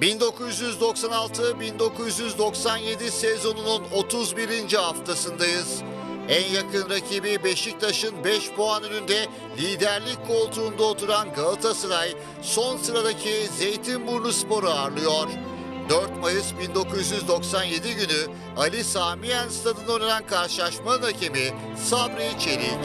1996-1997 sezonunun 31. haftasındayız. En yakın rakibi Beşiktaş'ın 5 puan önünde liderlik koltuğunda oturan Galatasaray son sıradaki Zeytinburnu Spor'u ağırlıyor. 4 Mayıs 1997 günü Ali Samiyen Stadı'nda oynanan karşılaşmanın hakemi Sabri Çelik.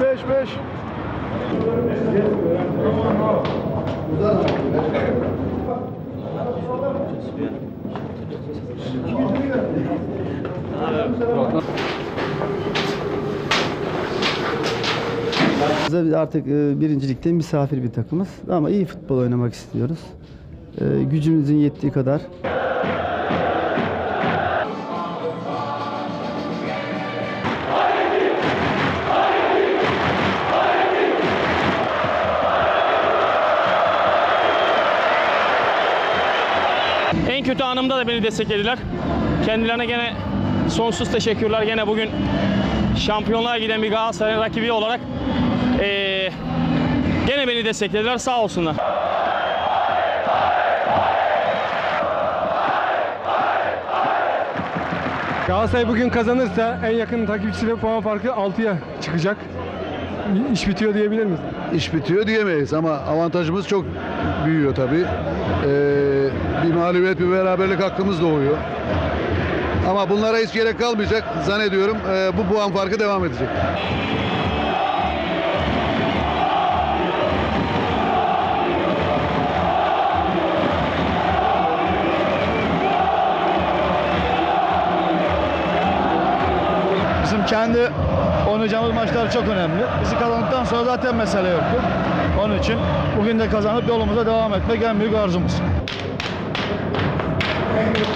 5 5 5. Biz artık e, birincilikte misafir bir takımız ama iyi futbol oynamak istiyoruz. E, Gücümüzün yettiği kadar kötü anımda da beni desteklediler. Kendilerine gene sonsuz teşekkürler. Gene bugün şampiyonluğa giden bir Galatasaray rakibi olarak eee, gene beni desteklediler. Sağ olsunlar. Galatasaray bugün kazanırsa en yakın takipçisiyle puan farkı 6'ya çıkacak. İş bitiyor diyebilir miyiz? iş bitiyor diyemeyiz ama avantajımız çok büyüyor tabii. Ee, bir mağlubiyet, bir beraberlik hakkımız doğuyor. Ama bunlara hiç gerek kalmayacak. Zannediyorum ee, bu puan farkı devam edecek. Bizim kendi oynayacağımız maçlar çok önemli. Bizi kazandıktan sonra zaten mesele yoktu. Onun için bugün de kazanıp yolumuza devam etmek en büyük arzumuz. That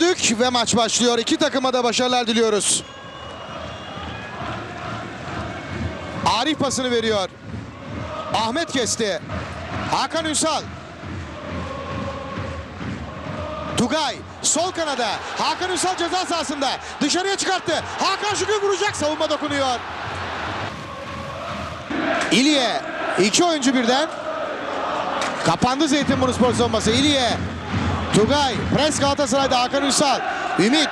düdük ve maç başlıyor. İki takıma da başarılar diliyoruz. Arif pasını veriyor. Ahmet kesti. Hakan Ünsal. Tugay sol kanada. Hakan Ünsal ceza sahasında. Dışarıya çıkarttı. Hakan Şükür vuracak. Savunma dokunuyor. İliye. iki oyuncu birden. Kapandı Zeytinburnu Spor savunması. İliye. Tugay, pres Galatasaray'da Hakan Ünsal, Ümit,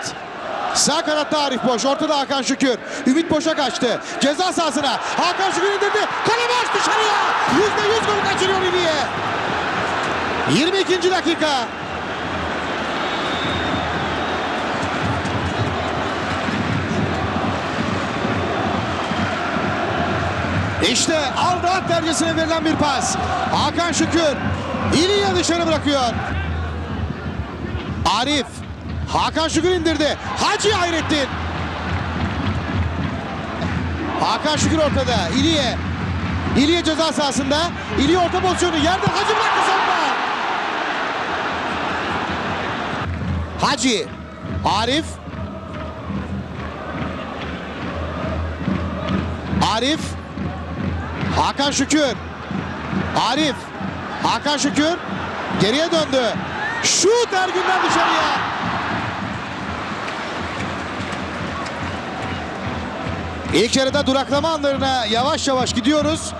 sağ kanatta Arif Boş, ortada Hakan Şükür, Ümit boşa kaçtı, ceza sahasına, Hakan Şükür indirdi, kale boş dışarıya, yüzde yüz gol kaçırıyor İliye. 22. dakika. İşte Aldat dergisine verilen bir pas. Hakan Şükür, İliye dışarı bırakıyor. Arif. Hakan Şükür indirdi. Hacı Hayrettin. Hakan Şükür ortada. İliye. İliye ceza sahasında. İliye orta pozisyonu. Yerden Hacı bıraktı savunma. Hacı. Arif. Arif. Hakan Şükür. Arif. Hakan Şükür. Geriye döndü. Şut Ergün'den dışarıya. İlk yarıda duraklama anlarına yavaş yavaş gidiyoruz.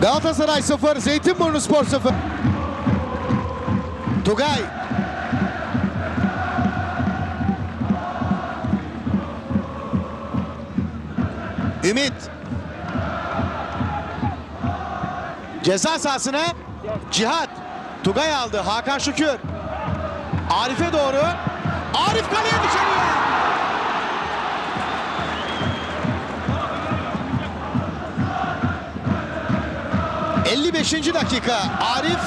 Galatasaray 0, Zeytinburnu Spor 0. Tugay. Ümit. Ceza sahasına Cihat. Tugay aldı. Hakan Şükür. Arif'e doğru. Arif kaleye dışarıya. ...55. dakika Arif...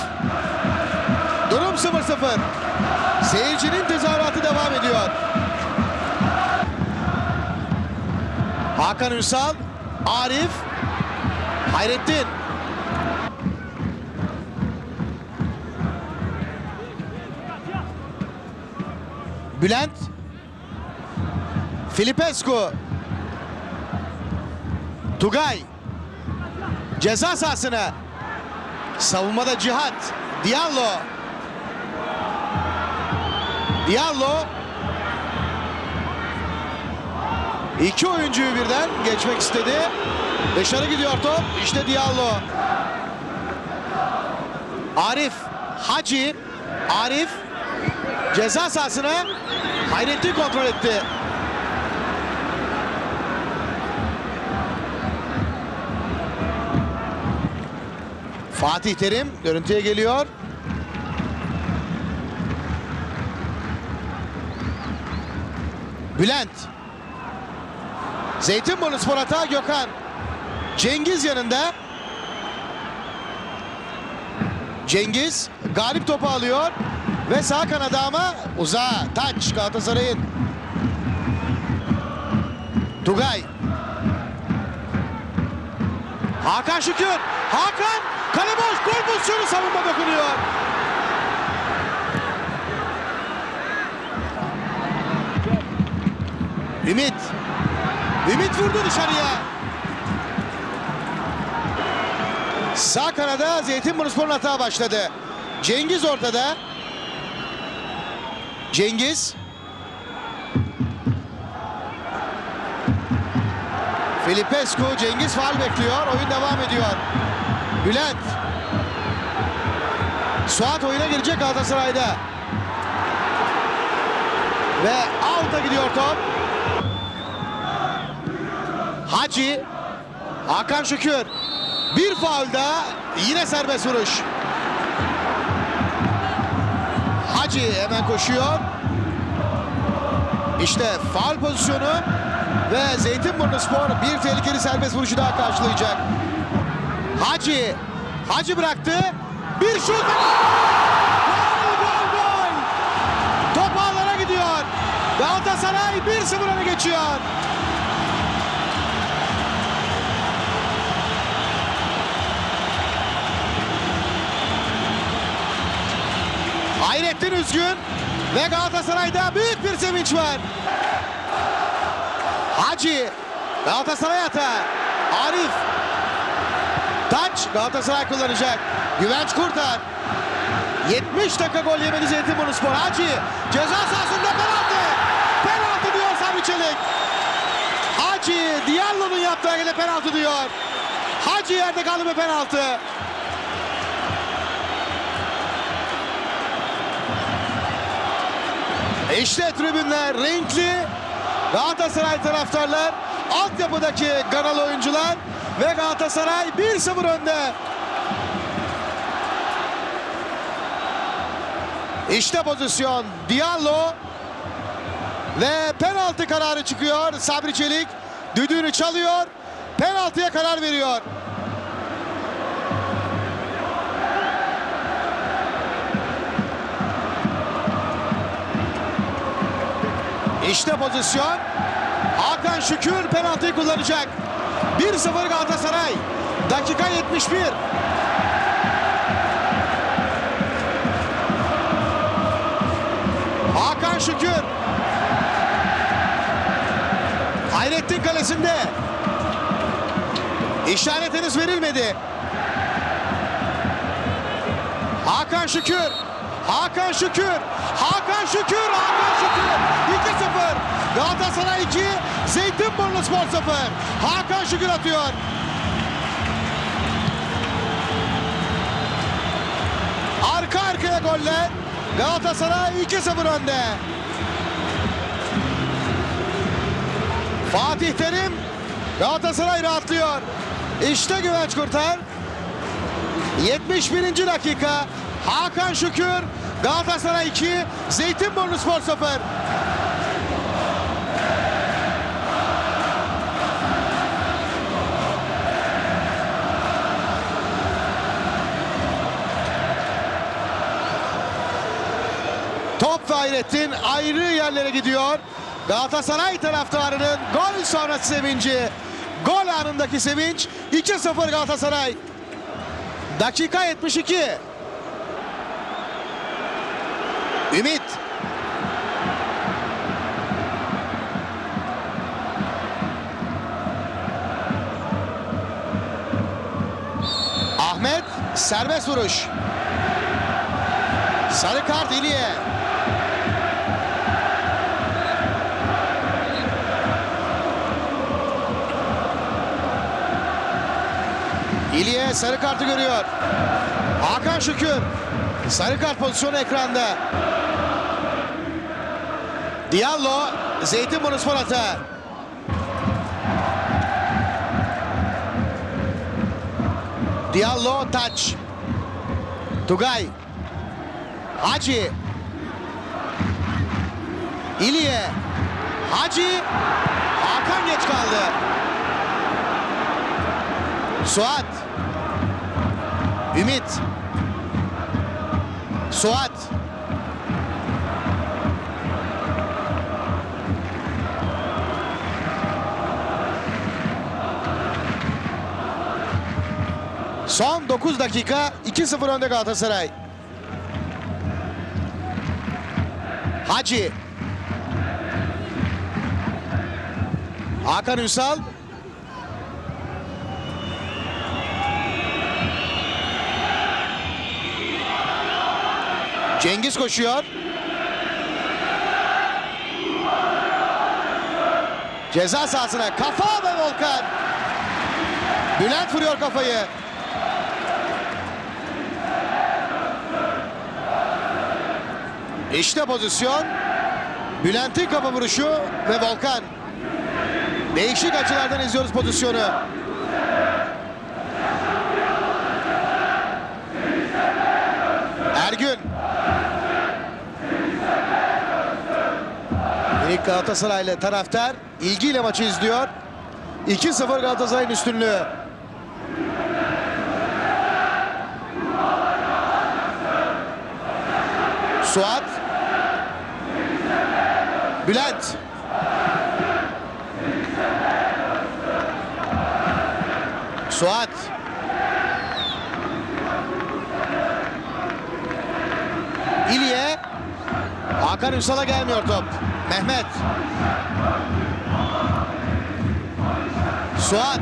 ...durum 0-0... ...seyircinin tezahüratı devam ediyor. Hakan Ünsal... ...Arif... ...Hayrettin... Bülent. Filipescu. Tugay. Ceza sahasına. Savunmada Cihat. Diallo. Diallo. İki oyuncuyu birden geçmek istedi. Dışarı gidiyor top. İşte Diallo. Arif. Hacı. Arif Ceza sahasına Hayrettin kontrol etti. Fatih Terim görüntüye geliyor. Bülent. Zeytinburnu Spor hata Gökhan. Cengiz yanında. Cengiz galip topu alıyor. Ve sağ kanada ama uzağa taç Galatasaray'ın. Tugay. Hakan Şükür. Hakan kale boş gol pozisyonu savunma dokunuyor. Ümit. Ümit vurdu dışarıya. Sağ kanada Zeytinburnuspor'un hata başladı. Cengiz ortada. Cengiz. Filipescu, Cengiz faal bekliyor. Oyun devam ediyor. Bülent. Suat oyuna girecek Galatasaray'da. Ve out'a gidiyor top. Hacı. Hakan Şükür. Bir faul. Yine serbest vuruş. Hacı hemen koşuyor. İşte faul pozisyonu ve Zeytinburnu Spor bir tehlikeli serbest vuruşu daha karşılayacak. Hacı, Hacı bıraktı. Bir şut. Top ağlara gidiyor. Galatasaray 1-0 öne geçiyor. Hayrettin üzgün ve Galatasaray'da büyük bir sevinç var. Hacı Galatasaray hata. Arif Taç Galatasaray kullanacak. Güvenç Kurtar. 70 dakika gol yemedi Zeytinburnu Spor. Hacı ceza sahasında penaltı. Penaltı diyor Sabri Çelik. Hacı Diallo'nun yaptığı harekete penaltı diyor. Hacı yerde kaldı mı penaltı. İşte tribünler renkli. Galatasaray taraftarlar, altyapıdaki Ganalı oyuncular ve Galatasaray 1-0 önde. İşte pozisyon Diallo ve penaltı kararı çıkıyor. Sabri Çelik düdüğünü çalıyor. Penaltıya karar veriyor. İşte pozisyon. Hakan Şükür penaltıyı kullanacak. 1-0 Galatasaray. Dakika 71. Hakan Şükür. Hayrettin kalesinde. İşaret henüz verilmedi. Hakan Şükür. Hakan Şükür. Hakan Şükür. Hakan Şükür. 2-0. Galatasaray 2. Zeytinburnu Spor 0. Hakan Şükür atıyor. Arka arkaya goller. Galatasaray 2-0 önde. Fatih Terim Galatasaray rahatlıyor. İşte Güvenç Kurtar. 71. dakika. Hakan Şükür. Galatasaray 2. Zeytinburnu Spor 0. Top Fahrettin ayrı yerlere gidiyor. Galatasaray taraftarının gol sonrası sevinci. Gol anındaki sevinç 2-0 Galatasaray. Dakika 72. Ümit. Ahmet serbest vuruş. Sarı kart İliye. İliye sarı kartı görüyor. Hakan Şükür. Sarı kart pozisyonu ekranda. Diallo Zeytinburnu Spor atağı. Diallo taç. Tugay. Hacı. İliye. Hacı. Hakan geç kaldı. Suat. Ümit. Suat. Son 9 dakika 2-0 önde Galatasaray. Hacı. Hakan Ünsal. Cengiz koşuyor. Ceza sahasına kafa ve Volkan. Bülent vuruyor kafayı. İşte pozisyon. Bülent'in kafa vuruşu ve Volkan. Değişik açılardan izliyoruz pozisyonu. Ergün. İlk Galatasaraylı taraftar ilgiyle maçı izliyor. 2-0 Galatasaray'ın üstünlüğü. Suat. Bülent. Suat. İlye. Hakan Ünsal'a gelmiyor top. Mehmet. Suat.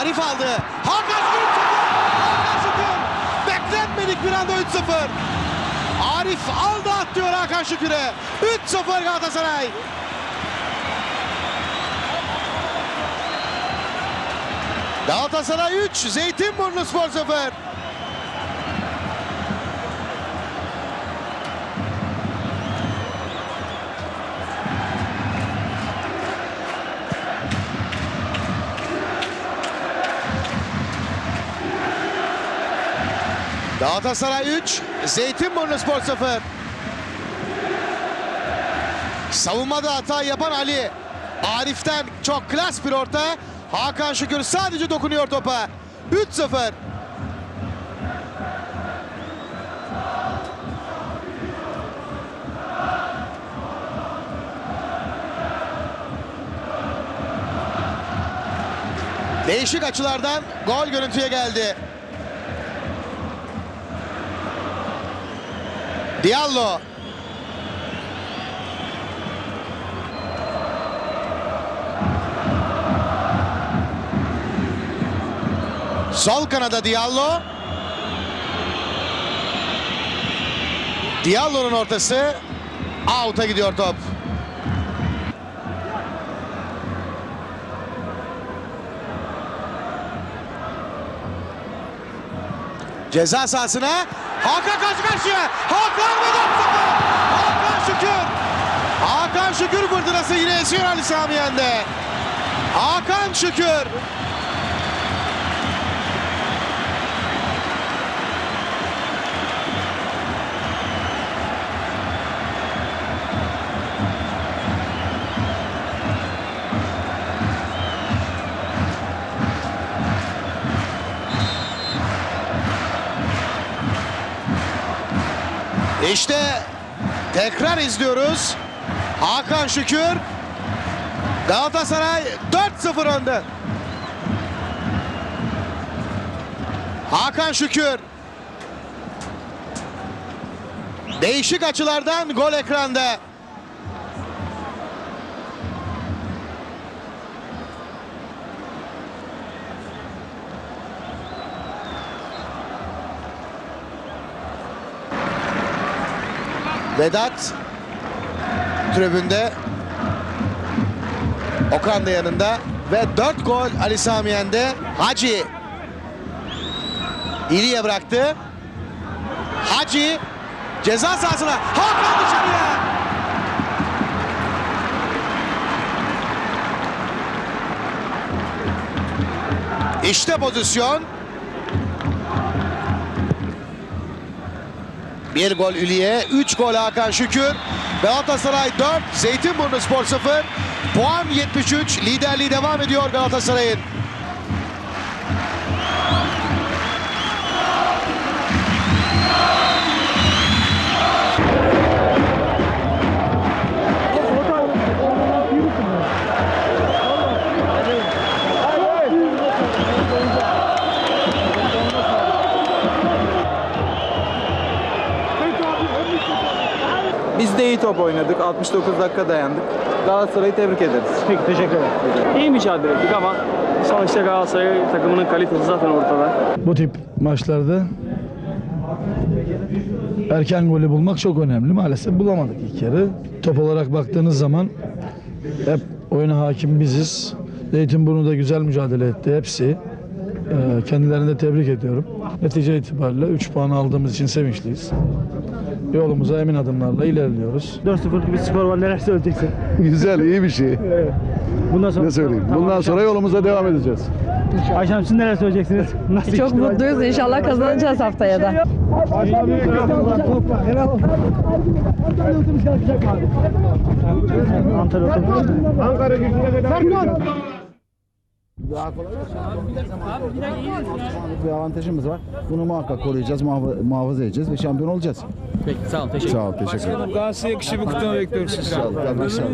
Arif aldı. Hakan Şükür. Bir anda 3-0. Arif aldı at diyor Hakan Şükür'e. 3-0 Galatasaray. Galatasaray 3, Zeytinburnu Spor 0. Galatasaray 3, Zeytinburnu Spor 0. Savunmada hata yapan Ali. Arif'ten çok klas bir orta. Hakan Şükür sadece dokunuyor topa. 3-0. Değişik açılardan gol görüntüye geldi. Diallo. Sol kanada Diallo. Diallo'nun ortası. Out'a gidiyor top. Ceza sahasına Hakan karşı karşıya. Hakan ve 4-0. Hakan Şükür. Hakan Şükür fırtınası yine esiyor Ali Samiyen'de. Hakan Şükür. İşte tekrar izliyoruz. Hakan Şükür. Galatasaray 4-0 önde. Hakan Şükür. Değişik açılardan gol ekranda. Vedat tribünde. Okan da yanında. Ve 4 gol Ali Samiyen'de. Hacı İliye bıraktı. Hacı ceza sahasına. Hakan dışarıya. İşte pozisyon. Bir gol Üliye, 3 gol Hakan Şükür. Galatasaray 4, Zeytinburnu Spor 0. Puan 73, liderliği devam ediyor Galatasaray'ın. Biz de iyi top oynadık. 69 dakika dayandık. Galatasaray'ı tebrik ederiz. Peki teşekkür ederim. İyi mücadele ettik ama sonuçta Galatasaray takımının kalitesi zaten ortada. Bu tip maçlarda erken golü bulmak çok önemli. Maalesef bulamadık ilk yarı. Top olarak baktığınız zaman hep oyuna hakim biziz. Zeytinburnu da güzel mücadele etti hepsi. Ee, Kendilerini de tebrik ediyorum. Netice itibariyle 3 puan aldığımız için sevinçliyiz. Yolumuza emin adımlarla ilerliyoruz. 4-0'lık bir skor var. Neler söyleyeceksin? Güzel, iyi bir şey. Bundan sonra Ne söyleyeyim? Bundan sonra yolumuza devam edeceğiz. Ayşe Hanım siz neler söyleyeceksiniz? Nasıl Çok mutluyuz. İnşallah kazanacağız haftaya da. Bir avantajımız var. Bunu muhakkak koruyacağız, muhafa- muhafaza edeceğiz ve şampiyon olacağız. Peki sağ ol. Teşekkür Sağ ol, teşekkür ederim. Galatasaray yakışı bir kutlama bekliyoruz sizi. Sağ ol, tabii, sağ ol.